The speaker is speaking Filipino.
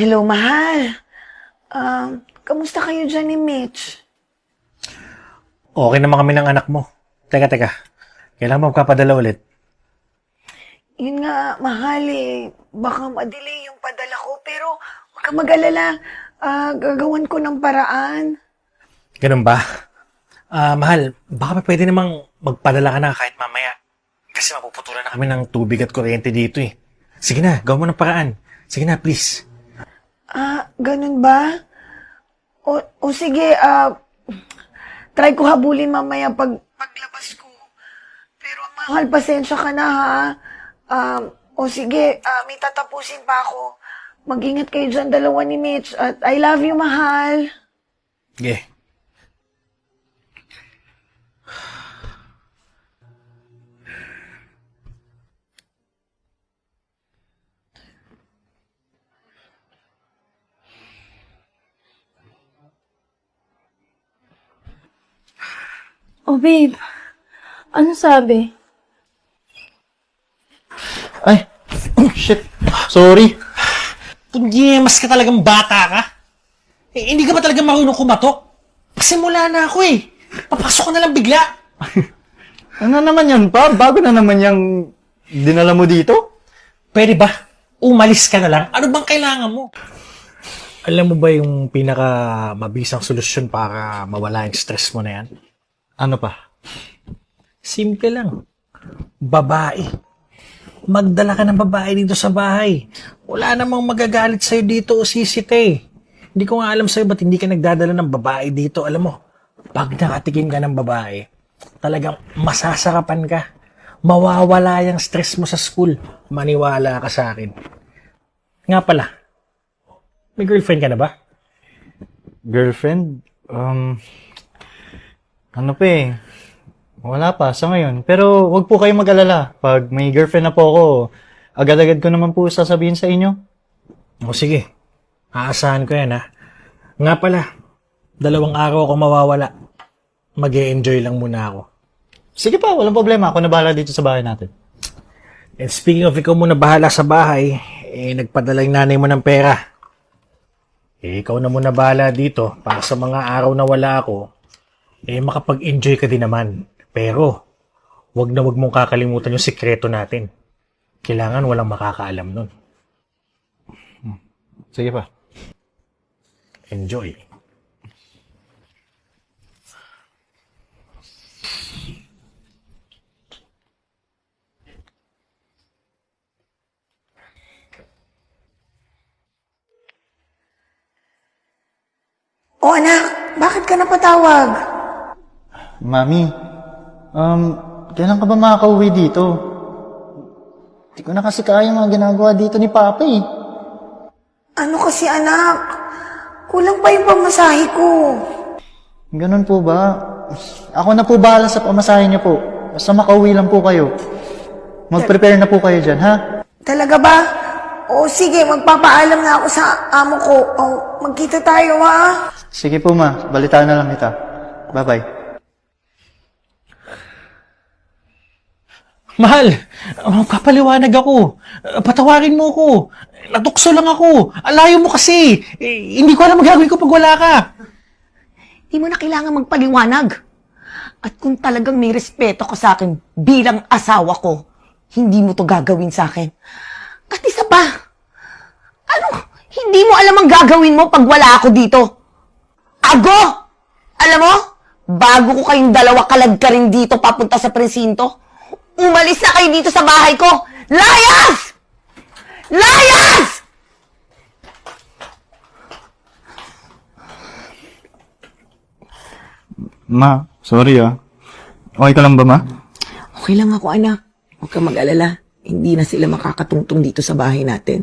Hello, mahal. Um, kamusta kayo dyan ni Mitch? Okay naman kami ng anak mo. Teka, teka. Kailangan mo magpapadala ulit. Yun nga, mahal eh. Baka madelay yung padala ko, pero huwag ka mag-alala. Ah, gagawan ko ng paraan. Ganun ba? Ah, mahal, baka pa pwede namang magpadala ka na kahit mamaya. Kasi mapuputulan na kami ng tubig at kuryente dito eh. Sige na, gawin mo ng paraan. Sige na, please. Ah, ganun ba? O, o sige, ah, try ko habulin mamaya pag paglabas ko. Pero mahal, pasensya ka na ha. Um, o sige, ah, may tatapusin pa ako. Mag-ingat kayo dyan dalawa ni Mitch. At I love you, mahal. Sige. Oh, babe. Ano sabi? Ay, shit. Sorry. Punyemas ka talagang bata ka. Eh, hindi ka ba talaga marunong kumatok? Pasimula na ako eh. Papasok ka na lang bigla. Ano naman yan pa? Bago na naman yung dinala mo dito? Pwede ba? Umalis ka na lang. Ano bang kailangan mo? Alam mo ba yung pinaka mabisang solusyon para mawala yung stress mo na yan? Ano pa? Simple lang. Babae. Magdala ka ng babae dito sa bahay. Wala namang magagalit sa'yo dito o sisite. Hindi ko nga alam sa'yo ba't hindi ka nagdadala ng babae dito. Alam mo, pag nakatikim ka ng babae, talagang masasarapan ka. Mawawala yung stress mo sa school. Maniwala ka sa akin. Nga pala, may girlfriend ka na ba? Girlfriend? Um, ano pa eh. Wala pa sa ngayon. Pero wag po kayong mag-alala. Pag may girlfriend na po ako, agad-agad ko naman po sasabihin sa inyo. O sige, aasahan ko yan ha. Nga pala, dalawang araw ako mawawala. mag enjoy lang muna ako. Sige pa, walang problema. Ako na bahala dito sa bahay natin. And speaking of ikaw muna bahala sa bahay, eh nagpadala yung nanay mo ng pera. Eh ikaw na muna bahala dito para sa mga araw na wala ako, eh makapag-enjoy ka din naman. Pero, wag na wag mong kakalimutan yung sikreto natin. Kailangan walang makakaalam nun. Sige pa. Enjoy. O anak, bakit ka napatawag? Mami, um, kailan ka ba makakauwi dito? Hindi ko na kasi kaya mga ginagawa dito ni Papa eh. Ano kasi anak? Kulang pa yung pamasahe ko. Ganun po ba? Ako na po bahala sa pamasahe niyo po. Basta makauwi lang po kayo. Mag-prepare na po kayo dyan, ha? Talaga ba? O sige, magpapaalam na ako sa amo ko. O, magkita tayo ha? Sige po ma, balitaan na lang kita. Bye-bye. Mahal, magpapaliwanag ako. Patawarin mo ako. Natukso lang ako. Alayo mo kasi. Eh, hindi ko alam magagawin ko pag wala ka. Di mo na kailangan magpaliwanag. At kung talagang may respeto ka sa akin bilang asawa ko, hindi mo to gagawin sa akin. At isa pa, ano, hindi mo alam ang gagawin mo pag wala ako dito. Ago! Alam mo, bago ko kayong dalawa kalag ka rin dito papunta sa presinto, umalis na kayo dito sa bahay ko. Layas! Layas! Ma, sorry ah. Okay ka lang ba ma? Okay lang ako, anak. Huwag kang mag-alala. Hindi na sila makakatungtong dito sa bahay natin.